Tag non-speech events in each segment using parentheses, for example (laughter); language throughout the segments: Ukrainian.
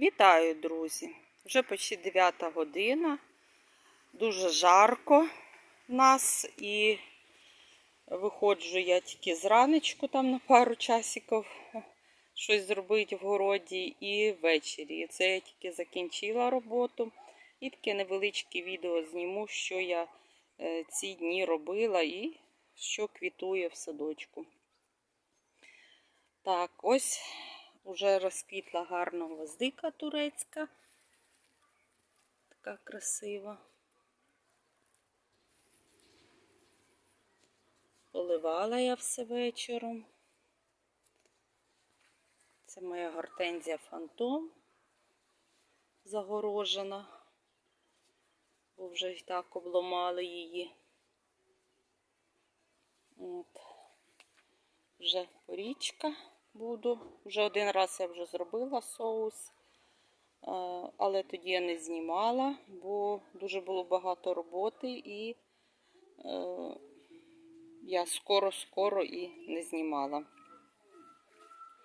Вітаю, друзі! Вже почти 9 година. Дуже жарко в нас і виходжу я тільки зранечку там на пару часиків щось зробити в городі і ввечері. І Це я тільки закінчила роботу. І таке невеличке відео зніму, що я е, ці дні робила і що квітує в садочку. Так, ось уже розквітла гарно гвоздика турецька. Така красива. Поливала я все вечором. Це моя гортензія фантом загорожена, бо вже і так обломали її. От. Вже порічка буду. Вже один раз я вже зробила соус, але тоді я не знімала, бо дуже було багато роботи і е, я скоро-скоро і не знімала.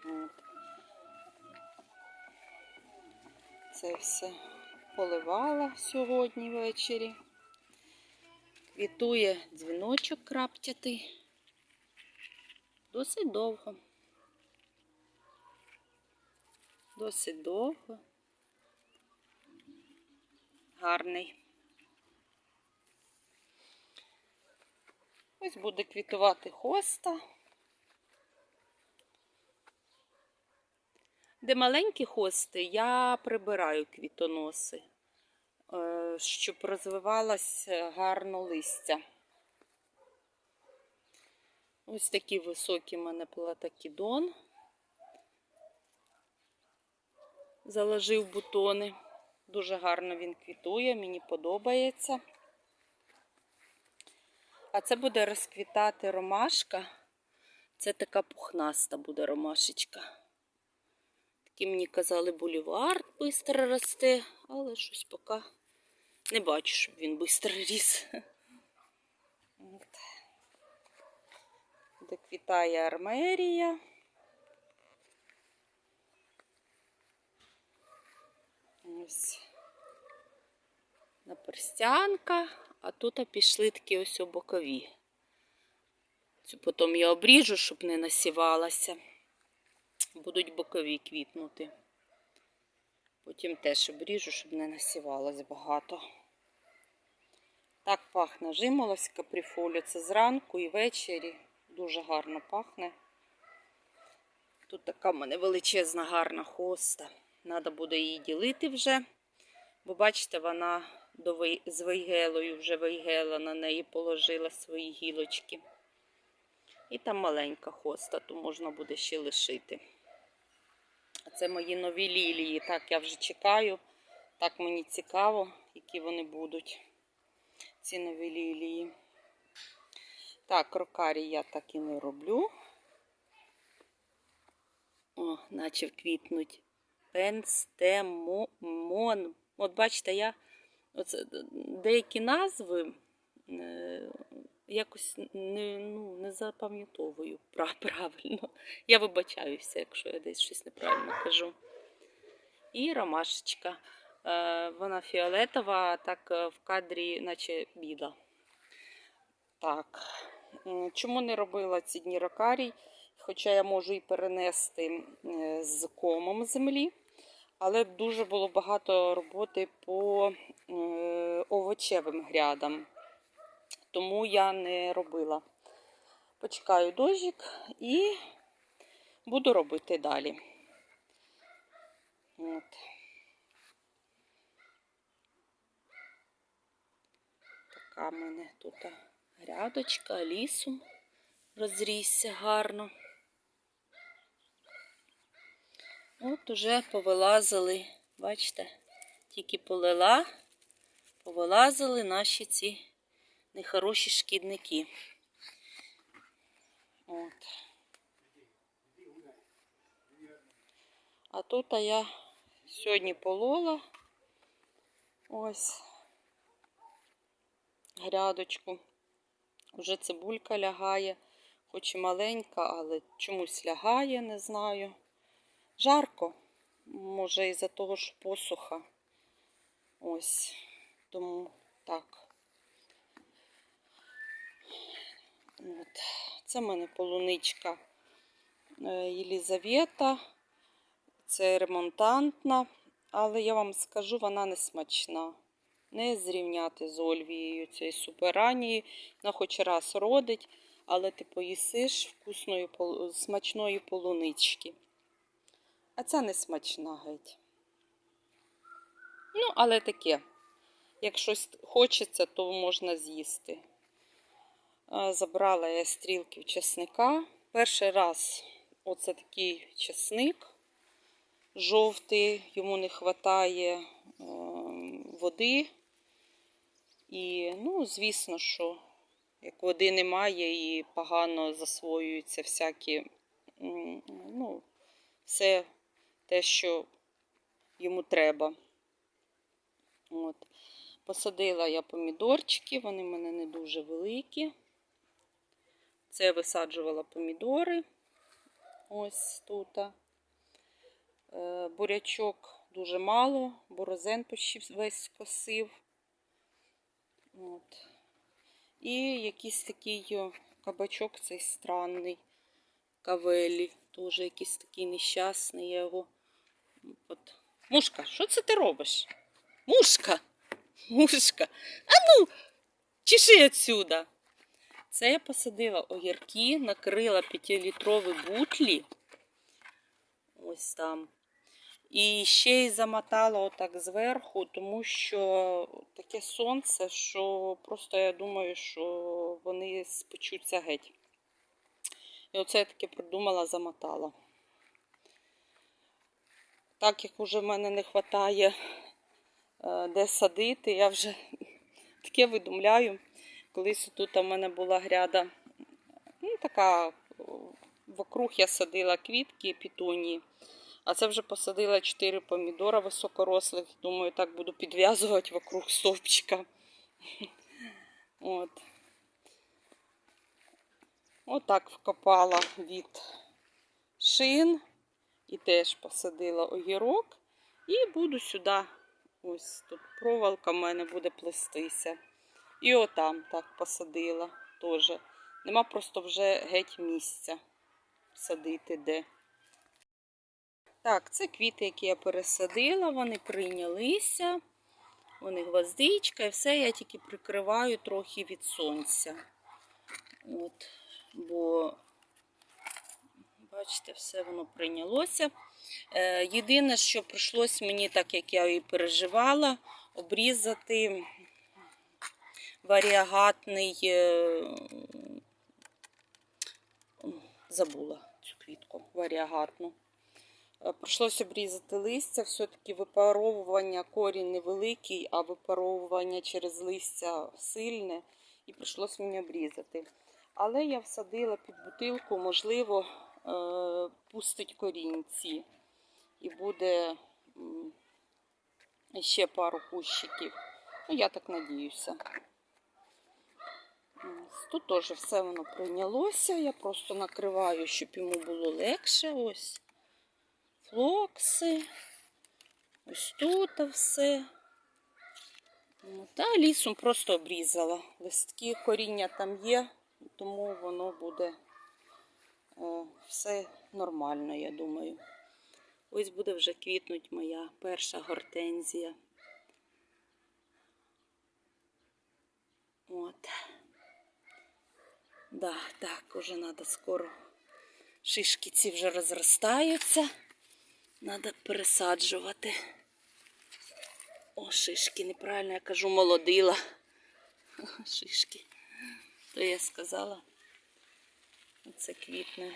От. Це все поливала сьогодні ввечері. Квітує дзвіночок краптятий. Досить довго. Досить довго. Гарний. Ось буде квітувати хоста. Де маленькі хости, я прибираю квітоноси, е, щоб розвивалось гарно листя. Ось такі високі в мене платакідон. Заложив бутони. Дуже гарно він квітує, мені подобається. А це буде розквітати ромашка. Це така пухнаста буде ромашечка. Такі мені казали, булівард швидко росте, але щось поки не бачу, щоб він швидко ріс. От. Доквітає армерія. Ось наперстянка, а тут пішли такі ось бокові. Цю потім я обріжу, щоб не насівалася. Будуть бокові квітнути. Потім теж обріжу, щоб не насівалось багато. Так пахне жимолость каприфолю. Це зранку і ввечері. Дуже гарно пахне. Тут така в мене величезна гарна хоста. Треба буде її ділити вже. Бо, бачите, вона до вей... з вейгелою, вже вейгела на неї положила свої гілочки. І там маленька хоста, то можна буде ще лишити. А це мої нові лілії. Так, я вже чекаю. Так мені цікаво, які вони будуть. Ці нові лілії. Так, рокарі я так і не роблю. О, наче квітнуть. Пенстемон. От бачите, я оце, деякі назви е, якось не ну, не запам'ятовую (laughs) правильно. Я вибачаюся, якщо я десь щось неправильно кажу. І ромашечка. Е, вона фіолетова, так е, в кадрі, наче біла. Так. Чому не робила ці дні рокарій? Хоча я можу і перенести з комом землі, але дуже було багато роботи по овочевим грядам, тому я не робила. Почекаю дощик і буду робити далі. От. Така в мене тут грядочка, лісом розрісся гарно. От уже повилазили, бачите, тільки полила, повилазили наші ці нехороші шкідники. От. А тут я сьогодні полола ось грядочку. Вже цибулька лягає, хоч і маленька, але чомусь лягає, не знаю. Жарко. Може, із-за того, що посуха. Ось. Тому так. От. Це в мене полуничка е, Єлізавета. Це ремонтантна, але я вам скажу, вона не смачна. Не зрівняти з Ольвією цієї суперанії. Вона хоч раз родить, але ти поїсиш вкусної, смачної полунички. А ця не смачна геть. Ну, але таке. Як щось хочеться, то можна з'їсти. Забрала я стрілків чесника. Перший раз оце такий чесник жовтий, йому не вистачає е, води. І, ну, звісно, що як води немає і погано засвоюються всякі, ну, все те, що йому треба. От. Посадила я помідорчики, вони в мене не дуже великі. Це висаджувала помідори. Ось тут. Е, Бурячок дуже мало, борозен почти весь скосив. От. І якийсь такий кабачок цей странний. Кавелі. Теж якийсь такий нещасний. Я його. От. Мушка, що це ти робиш? Мушка! Мушка! А ну, чеши отсюда! Це я посадила огірки, накрила 5-літрові бутлі. Ось там. І ще й замотала отак зверху, тому що таке сонце, що просто я думаю, що вони спечуться геть. І оце я таке придумала, замотала. Так як вже в мене не вистачає де садити, я вже (laughs) таке видумляю. Колись тут у мене була гряда, ну така, вокруг я садила квітки пітунії. А це вже посадила 4 помідора високорослих. Думаю, так буду підв'язувати вокруг стовпчика. (laughs) От. Отак вкопала від шин. І теж посадила огірок. І буду сюди. Ось тут проволока в мене буде плестися. І отам так посадила теж. Нема просто вже геть місця садити де. Так, це квіти, які я пересадила, вони прийнялися. Вони гвоздичка і все, я тільки прикриваю трохи від сонця. От, бо, бачите, все воно прийнялося. Е, єдине, що прийшлось мені, так як я і переживала, обрізати варіагатний, е, забула цю квітку, варіагатну. Е, Прийшлося обрізати листя, все-таки випаровування корінь невеликий, а випаровування через листя сильне, і прийшлося мені обрізати. Але я всадила під бутилку, можливо, пустить корінці. І буде ще пару кущиків. Ну, я так надіюся. Тут теж все воно прийнялося. Я просто накриваю, щоб йому було легше. Ось флокси. Ось тут все. Ну, Та лісом просто обрізала. Листки коріння там є, тому воно буде е, все нормально, я думаю. Ось буде вже квітнуть моя перша гортензія. От. Да, так, уже треба скоро. Шишки ці вже розростаються. Треба пересаджувати. О, шишки, неправильно я кажу, молодила. (laughs) Шишки. То я сказала. Оце квітне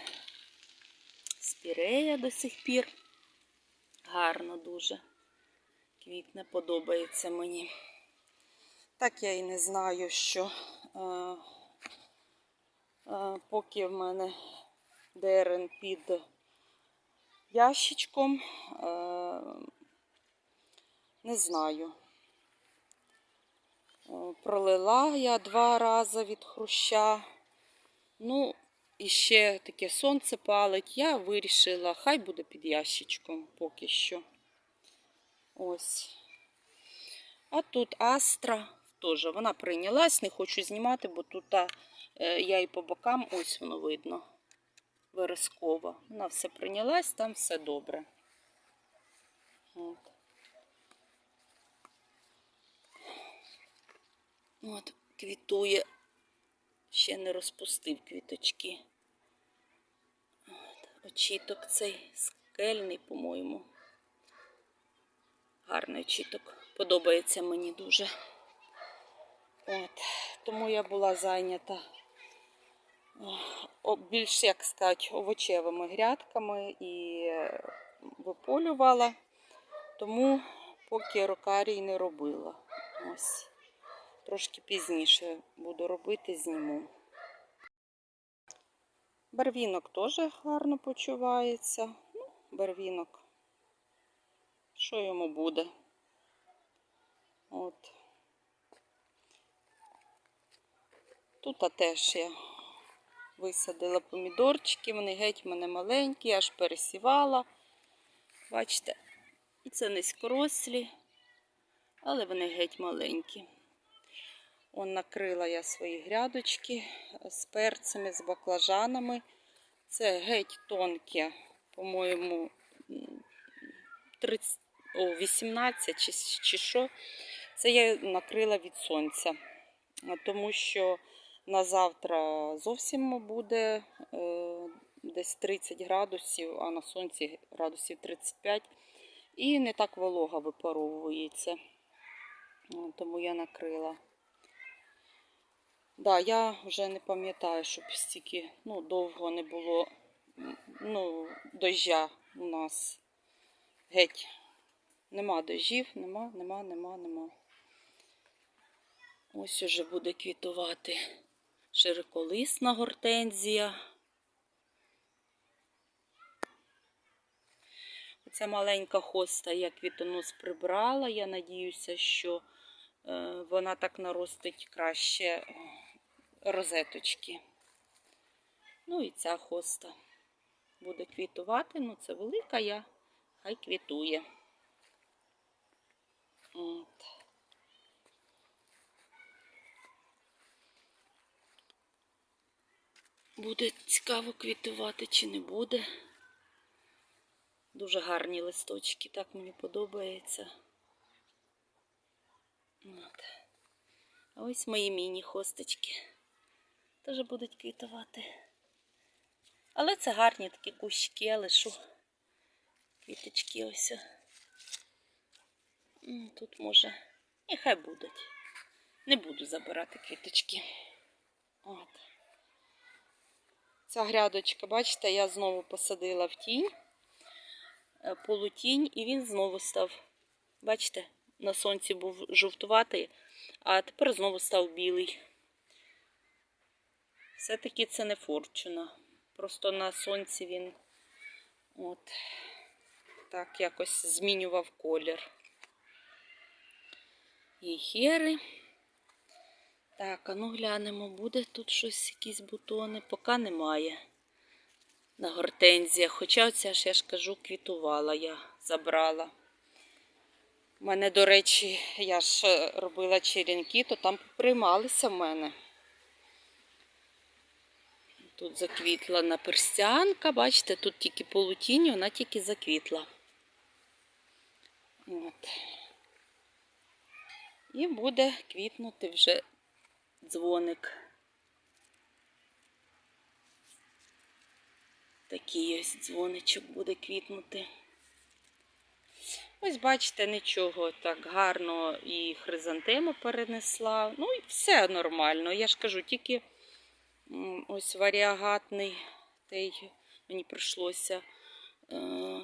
спірея до сих пір. Гарно дуже. Квітне подобається мені. Так я і не знаю, що е, е, поки в мене дерен під ящичком, е, не знаю. Е, Пролила я два рази від хруща. Ну, і ще таке сонце палить, я вирішила, хай буде під ящичком поки що. Ось. А тут Астра теж вона прийнялась, не хочу знімати, бо тут е, я і по бокам, ось воно видно. Верескова. Вона все прийнялась, там все добре. От. От, квітує. Ще не розпустив квіточки. Очіток цей скельний, по-моєму. Гарний очіток. Подобається мені дуже. От. Тому я була зайнята більш, як сказати, овочевими грядками і е, виполювала. Тому поки рокарій не робила. Ось. Трошки пізніше буду робити, зніму. Барвінок теж гарно почувається. Ну, барвінок. Що йому буде? От. Тут теж я висадила помідорчики, вони геть в мене маленькі, аж пересівала. Бачите, це низькорослі, але вони геть маленькі. Он накрила я свої грядочки з перцями, з баклажанами. Це геть тонкі, по-моєму, 30, о, 18 чи, чи що. Це я накрила від сонця, тому що на завтра зовсім буде е, десь 30 градусів, а на сонці градусів 35. І не так волога випаровується. Тому я накрила. Да, я вже не пам'ятаю, щоб стільки ну, довго не було ну, дождя у нас. Геть. Нема дождів, нема, нема, нема, нема. Ось уже буде квітувати широколисна гортензія. Оця маленька хоста я квітонос прибрала. Я надіюся, що е, вона так наростить краще розеточки. Ну і ця хоста буде квітувати. Ну, це велика я, хай квітує. От. Буде цікаво квітувати чи не буде. Дуже гарні листочки, так мені подобається. От. А ось мої міні-хосточки. Теж будуть квітувати. Але це гарні такі кущики, я лишу квіточки ось. Тут може, і хай будуть. Не буду забирати квіточки. От. Ця грядочка, бачите, я знову посадила в тінь, е, полутінь, і він знову став, бачите, на сонці був жовтуватий, а тепер знову став білий. Все-таки це не форчуна. Просто на сонці він от так якось змінював колір. І хери. Так, а ну глянемо, буде тут щось, якісь бутони, поки немає на гортензіях. Хоча оця ж я ж кажу, квітувала я, забрала. У мене, до речі, я ж е, робила черенки, то там приймалися в мене. Тут заквітла наперстянка, бачите, тут тільки полутінь, вона тільки заквітла. От. І буде квітнути вже дзвоник. Такий ось дзвоничок буде квітнути. Ось, бачите, нічого так гарно і хризантему перенесла. Ну і все нормально. Я ж кажу, тільки ось варіагатний, той мені прийшлося. Е,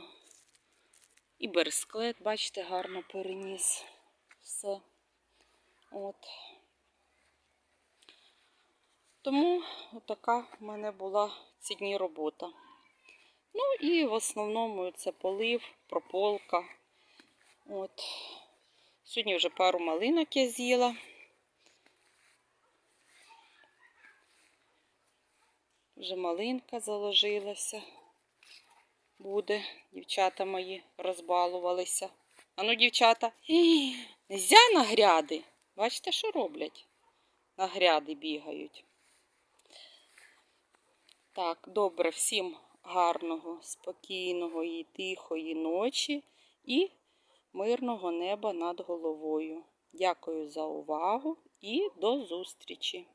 і бересклет, бачите, гарно переніс все. От. Тому така в мене була ці дні робота. Ну і в основному це полив, прополка. От. Сьогодні вже пару малинок я з'їла. Вже малинка заложилася. Буде. Дівчата мої розбалувалися. Ану, дівчата, «Ій, нельзя на гряди. Бачите, що роблять? На гряди бігають. Так, добре, всім гарного, спокійного і тихої ночі і мирного неба над головою. Дякую за увагу і до зустрічі!